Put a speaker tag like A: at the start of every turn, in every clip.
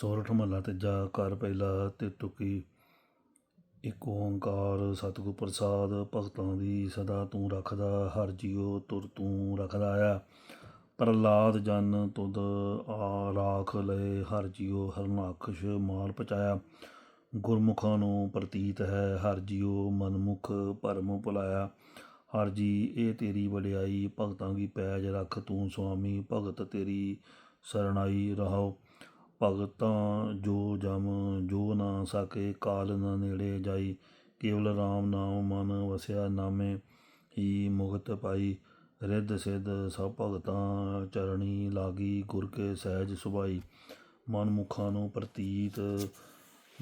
A: ਸੋਰਠ ਮਹੱਲਾ ਤੀਜਾ, ਘਰ ਪਹਿਲਾ ਤੇ ਤੁਕੀ। ਇੱਕ ਓੰਕਾਰ, ਸਤਿਗੁਰ ਪ੍ਰਸਾਦ, ਭਗਤਾਂ ਦੀ ਸਦਾ ਤੂੰ ਰੱਖਦਾ, ਹਰ ਜੀਉ ਤੁਰ ਤੂੰ ਰੱਖਦਾ ਆ। ਪ੍ਰਹਲਾਦ ਜਨ ਤੁਧ ਆ ਰਾਖ ਲਏ, ਹਰ ਜੀਉ ਹਰਨਾਖਸ਼ ਮਾਲ ਪਚਾਇਆ ਗੁਰਮੁਖਾਂ ਨੂੰ ਪ੍ਰਤੀਤ ਹੈ, ਹਰ ਜੀਉ ਮਨਮੁਖ ਭਰਮ ਭੁਲਾਇਆ। ਹਰ ਜੀ, ਇਹ ਤੇਰੀ ਵਡਿਆਈ, ਭਗਤਾਂ ਦੀ ਪੈਜ ਰੱਖ ਤੂੰ ਸੁਆਮੀ, ਭਗਤ ਤੇਰੀ ਸਰਣਾਈ ਰਹਾਓ। ਭਗਤਾਂ ਜੋ ਜਮ ਜੋ ਨਾ ਸਕੇ, ਕਾਲ ਨ ਨੇੜੇ ਜਾਈ। ਕੇਵਲ RAM ਨਾਮ ਮਨ ਵਸਿਆ ਨਾਮੇ ਹੀ ਮੁਕਤ ਪਾਈ। ਰਿੱਧ ਸਿੱਧ ਸਭ ਭਗਤਾਂ ਚਰਣੀ ਲਾਗੀ ਗੁਰ ਕੇ ਸਹਿਜ ਸੁਭਾਈ। ਮਨ ਮੁਖਾਂ ਨੂੰ ਪ੍ਰਤੀਤ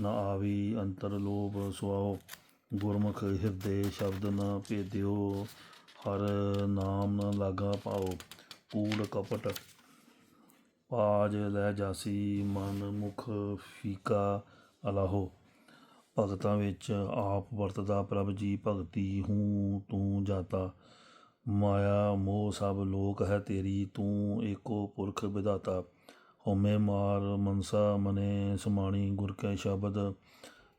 A: ਨਾ ਆਵੀ, ਅੰਤਰ ਲੋਭ ਸੁਆਓ। ਗੁਰਮੁਖ ਹਿਰਦੇ ਸ਼ਬਦ ਨਾ ਭੇਦਿਓ, ਹਰ ਨਾਮ ਨਾ ਲਾਗਾ ਪਾਓ। ਕੂੜ ਕਪਟ ਪਾਜ ਲੈ ਜਾਸੀ ਮਨ ਮੁਖ ਫੀਕਾ ਅਲਾਹੋ। ਭਗਤਾਂ ਵਿੱਚ ਆਪ ਵਰਤਦਾ ਪ੍ਰਭ ਜੀ ਭਗਤੀ ਹੂੰ ਤੂੰ ਜਾਤਾ। ਮਾਇਆ ਮੋਹ ਸਭ ਲੋਕ ਹੈ ਤੇਰੀ, ਤੂੰ ਏਕੋ ਪੁਰਖ ਵਿਦਾਤਾ ਹਉਮੈ ਮਾਰ ਮਨਸਾ ਮਨੇ ਸਮਾਣੀ, ਗੁਰ ਕੈ ਸ਼ਬਦ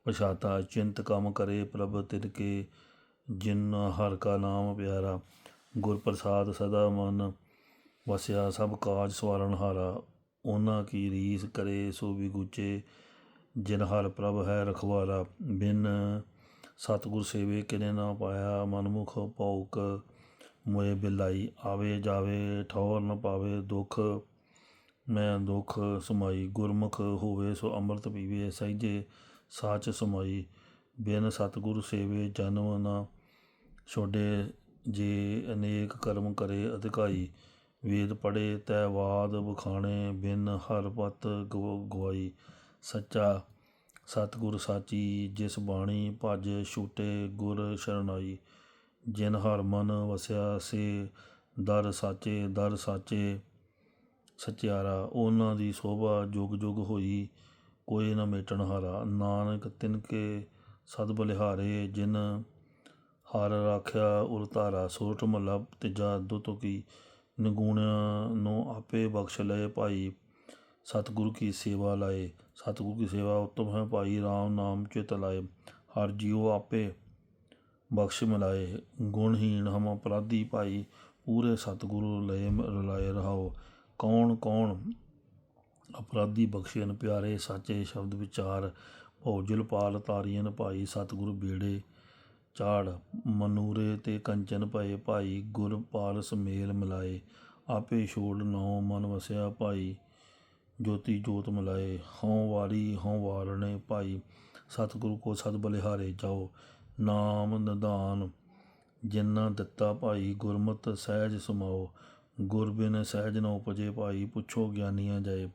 A: ਪਛਾਤਾ। ਚਿੰਤ ਕੰਮ ਕਰੇ ਪ੍ਰਭ ਤਿਨ ਕੇ, ਜਿਨ ਹਰ ਕਾ ਨਾਮ ਪਿਆਰਾ। ਗੁਰ ਪ੍ਰਸਾਦ ਸਦਾ ਮਨ ਵਸਿਆ ਸਭ ਕਾਜ ਸਵਾਰਨ ਹਾਰਾ ਉਹਨਾਂ ਕੀ ਰੀਸ ਕਰੇ ਸੋ ਵੀ ਗੁਚੇ ਜਿਨ ਹਰ ਪ੍ਰਭ ਹੈ ਰਖਵਾਰਾ। ਬਿਨ ਸਤਿਗੁਰ ਸੇਵੇ ਕਿਨੇ ਨਾ ਪਾਇਆ, ਮਨਮੁਖ ਭੌਕ ਮੋਏ ਬਿਲਾਈ। ਆਵੇ ਜਾਵੇ, ਠੌਰ ਨ ਪਾਵੇ ਦੁਖ, ਮੈਂ ਦੁਖ ਸਮਾਈ। ਗੁਰਮੁਖ ਹੋਵੇ ਸੋ ਅੰਮ੍ਰਿਤ ਪੀਵੇ, ਸਹਿਜੇ ਸਾਚ ਸਮਾਈ। ਬਿਨ ਸਤਿਗੁਰ ਸੇਵੇ ਜਨਮ ਨਾ ਛੋਡੇ, ਜੇ ਅਨੇਕ ਕਰਮ ਕਰੇ ਅਧਿਕਾਈ। ਵੇਦ ਪੜ੍ਹੇ, ਤੈ ਬਾਦ ਬਖਾਣੇ ਬਿਨ ਹਰ ਪਤ ਗਵਾਈ। ਸੱਚਾ ਸਤਿਗੁਰ ਸਾਚੀ, ਜਿਸ ਬਾਣੀ ਭਜ ਛੂਟੇ ਗੁਰ ਸ਼ਰਨਾਈ ਜਿਨ ਹਰ ਮਨ ਵਸਿਆ, ਸੇ ਦਰ ਸਾਚੇ ਦਰ ਸਾਚੇ ਸਚਿਆਰਾ। ਉਹਨਾਂ ਦੀ ਸੋਭਾ ਜੁਗ ਜੁਗ ਹੋਈ, ਕੋਈ ਨਾ ਮੇਟਣ ਹਾਰਾ। ਨਾਨਕ ਤਿਨਕੇ ਸਦ ਬਲਿਹਾਰੇ, ਜਿਨ ਹਰ ਰਾਖਿਆ ਉਰਤਾਰਾ ਸੋਠ ਮਹੱਲਾ ਤੀਜਾ ਦੁਤੁਕੀ ਨਿਗੁਣਿਆਂ ਨੂੰ ਆਪੇ ਬਖਸ਼ ਲਏ ਭਾਈ। ਸਤਿਗੁਰੂ ਕੀ ਸੇਵਾ ਲਾਏ, ਸਤਿਗੁਰੂ ਕੀ ਸੇਵਾ ਉੱਤਮ ਹੈ ਭਾਈ RAM ਨਾਮ ਚਿਤ ਲਾਏ। ਹਰ ਜੀਉ ਆਪੇ ਬਖਸ਼ ਮਿਲਾਏ। ਗੁਣਹੀਣ ਹਮ ਅਪਰਾਧੀ ਭਾਈ, ਪੂਰੇ ਸਤਿਗੁਰੂ ਲਏ ਰਲਾਏ ਰਹਾਓ। ਕੌਣ ਕੌਣ ਅਪਰਾਧੀ ਬਖਸ਼ੇਨ ਪਿਆਰੇ, ਸਾਚੇ ਸ਼ਬਦ ਵਿਚਾਰ। ਭੌਜਲ ਪਾਲ ਤਾਰੀਨ ਭਾਈ, ਸਤਿਗੁਰ ਬੇੜੇ ਚਾੜ ਮਨੂਰੇ ਤੇ ਕੰਚਨ ਭਏ ਭਾਈ ਗੁਰ ਪਾਲ ਸਮੇਲ ਮਿਲਾਏ। ਆਪੇ ਛੋੜ ਨੌ ਮਨ ਵਸਿਆ ਭਾਈ, ਜੋਤੀ ਜੋਤ ਮਿਲਾਏ। ਹਉ ਵਾਰੀ ਹਉ ਵਾਰਣੇ ਭਾਈ, ਸਤਿਗੁਰੂ ਕੋ ਸਦ ਬਲਿਹਾਰੇ ਜਾਓ। ਨਾਮ ਨਿਦਾਨ ਜਿਨ੍ਹਾਂ ਦਿੱਤਾ ਭਾਈ, ਗੁਰਮਤ ਸਹਿਜ ਸਮਾਓ। ਗੁਰ ਬਿਨ ਸਹਿਜ ਨ ਉਪਜੇ ਭਾਈ, ਪੁੱਛੋ ਗਿਆਨੀਆਂ ਜਾਏ।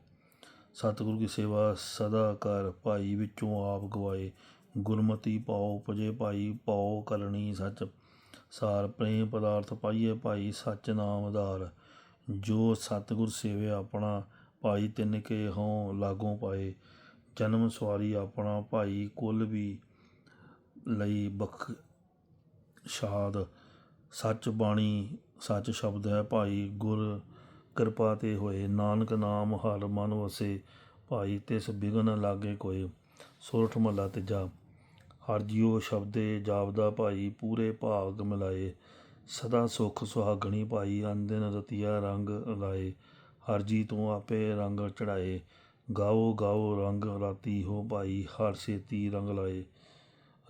A: ਸਤਿਗੁਰੂ ਕੀ ਸੇਵਾ ਸਦਾ ਕਰ ਭਾਈ, ਵਿੱਚੋਂ ਆਪ ਗਵਾਏ। ਗੁਰਮਤੀ ਪਾਓ ਉਪਜੇ ਭਾਈ, ਪਾਓ ਕਰਨੀ ਸੱਚ। ਸਾਰ ਪ੍ਰੇਮ ਪਦਾਰਥ ਪਾਈਏ ਭਾਈ, ਸੱਚ ਨਾਮ ਆਧਾਰ ਜੋ ਸਤਿਗੁਰ ਸੇਵੇ ਆਪਣਾ, ਭਾਈ ਤਿੰਨ ਕੇ ਹੋਂ ਲਾਗੋਂ ਪਾਏ। ਜਨਮ ਸਵਾਰੀ ਆਪਣਾ, ਭਾਈ ਕੁਲ ਵੀ ਲਈ ਬਖ ਸ਼ਾਦ। ਸੱਚ ਬਾਣੀ, ਸੱਚ ਸ਼ਬਦ ਹੈ ਭਾਈ, ਗੁਰ ਕਿਰਪਾ ਤੇ ਹੋਏ। ਨਾਨਕ ਨਾਮ ਹਰ ਮਨ ਵਸੇ, ਭਾਈ ਤਿਸ ਬਿਗਨ ਲਾਗੇ ਕੋਏ। ਸੋਰਠ ਮਹੱਲਾ ਤੀਜਾ। ਹਰ ਜੀਉ ਸ਼ਬਦੇ ਜਾਪਦਾ ਭਾਈ, ਪੂਰੇ ਭਾਗ ਮਿਲਾਏ ਸਦਾ ਸੁਖ ਸੁਹਾਗਣੀ ਭਾਈ ਅੰਦਨ ਰਤੀਆ ਰੰਗ ਲਾਏ। ਹਰ ਜੀ ਤੂੰ ਆਪੇ ਰੰਗ ਚੜਾਏ। ਗਾਓ ਗਾਓ ਰੰਗ ਰਾਤੀ ਹੋ ਭਾਈ, ਹਰ ਸੇਤੀ ਰੰਗ ਲਾਏ।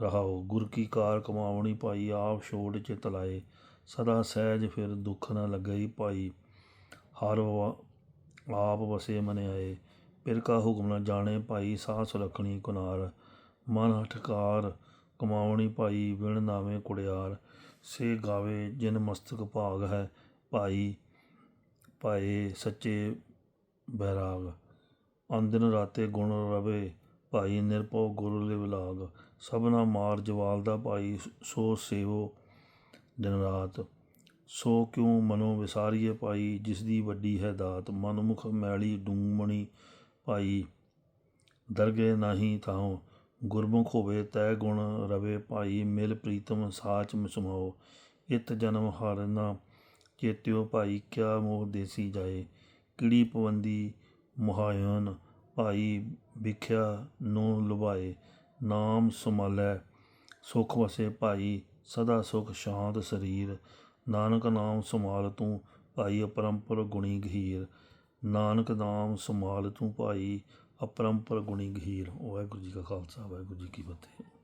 A: ਰਹਾਓ, ਗੁਰ ਕੀ ਕਾਰ ਕਮਾਵਣੀ ਭਾਈ, ਆਪ ਛੋੜ ਚਿਤ ਲਾਏ। ਸਦਾ ਸਹਿਜ ਫਿਰ ਦੁੱਖ ਨਾ ਲੱਗਈ ਭਾਈ। ਹਰ ਆਪ ਵਸੇ ਮਨ ਆਏ। ਪਿਰਕਾ ਹੁਕਮ ਨਾ ਜਾਣੇ ਭਾਈ ਸਾਹ ਸੁਲਖਣੀ ਕੁਨਾਰ, ਮਨ ਹਠਕਾਰ ਕਮਾਵਣੀ ਭਾਈ ਵਿਣ ਨਾਵੇਂ ਕੁੜਿਆਰ, ਸੇ ਗਾਵੇ ਜਿਨ ਮਸਤਕ ਭਾਗ ਹੈ ਭਾਈ, ਭਾਏ ਸੱਚੇ ਬੈਰਾਗ ਅੰਦਨ ਰਾਤੇ ਗੁਣ ਰਵੇ ਭਾਈ ਨਿਰਭਉ ਗੁਰੂ ਲਿਵ ਲਾਗ, ਸਭਨਾ ਮਾਰ ਜਵਾਲ ਦਾ ਭਾਈ ਸੋ ਸੇਵੋ ਦਿਨ ਰਾਤ, ਸੋ ਕਿਉ ਮਨੋ ਵਿਸਾਰੀਏ ਭਾਈ ਜਿਸ ਦੀ ਵੱਡੀ ਹੈ ਦਾਤ, ਮਨਮੁਖ ਮੈਲੀ ਡੂੰਮਣੀ ਭਾਈ ਦਰਗੇ ਨਹੀਂ ਥਾਉ, ਗੁਰਮੁਖ ਹੋਵੇ ਤੈ ਗੁਣ ਰਵੇ ਭਾਈ, ਮਿਲ ਪ੍ਰੀਤਮ ਸਾਚ ਸਮਾਓ ਇਤ ਜਨਮ ਹਰ ਨਾ ਚੇਤਿਓ ਭਾਈ, ਕਿਆ ਮੋਹ ਦੇਸੀ ਜਾਏ। ਕਿੜੀ ਪਵੰਦੀ ਮੁਹਾਇਨ ਭਾਈ, ਵਿਖਿਆ ਨੂੰ ਲੁਭਾਏ। ਨਾਮ ਸੰਭਾਲੈ, ਸੁਖ ਵਸੇ ਭਾਈ, ਸਦਾ ਸੁਖ ਸ਼ਾਂਤ ਸਰੀਰ। ਨਾਨਕ ਨਾਮ ਸੰਭਾਲ ਤੂੰ ਭਾਈ, ਅਪਰੰਪਰ ਗੁਣੀ ਗਹੀਰ। ਨਾਨਕ ਨਾਮ ਸਮਾਲ ਤੂੰ ਭਾਈ, ਅਪਰੰਪਰ ਗੁਣੀ ਗਹੀਰ। ਵਾਹਿਗੁਰੂ ਜੀ ਕਾ ਖਾਲਸਾ, ਵਾਹਿਗੁਰੂ ਜੀ ਕੀ ਫਤਿਹ।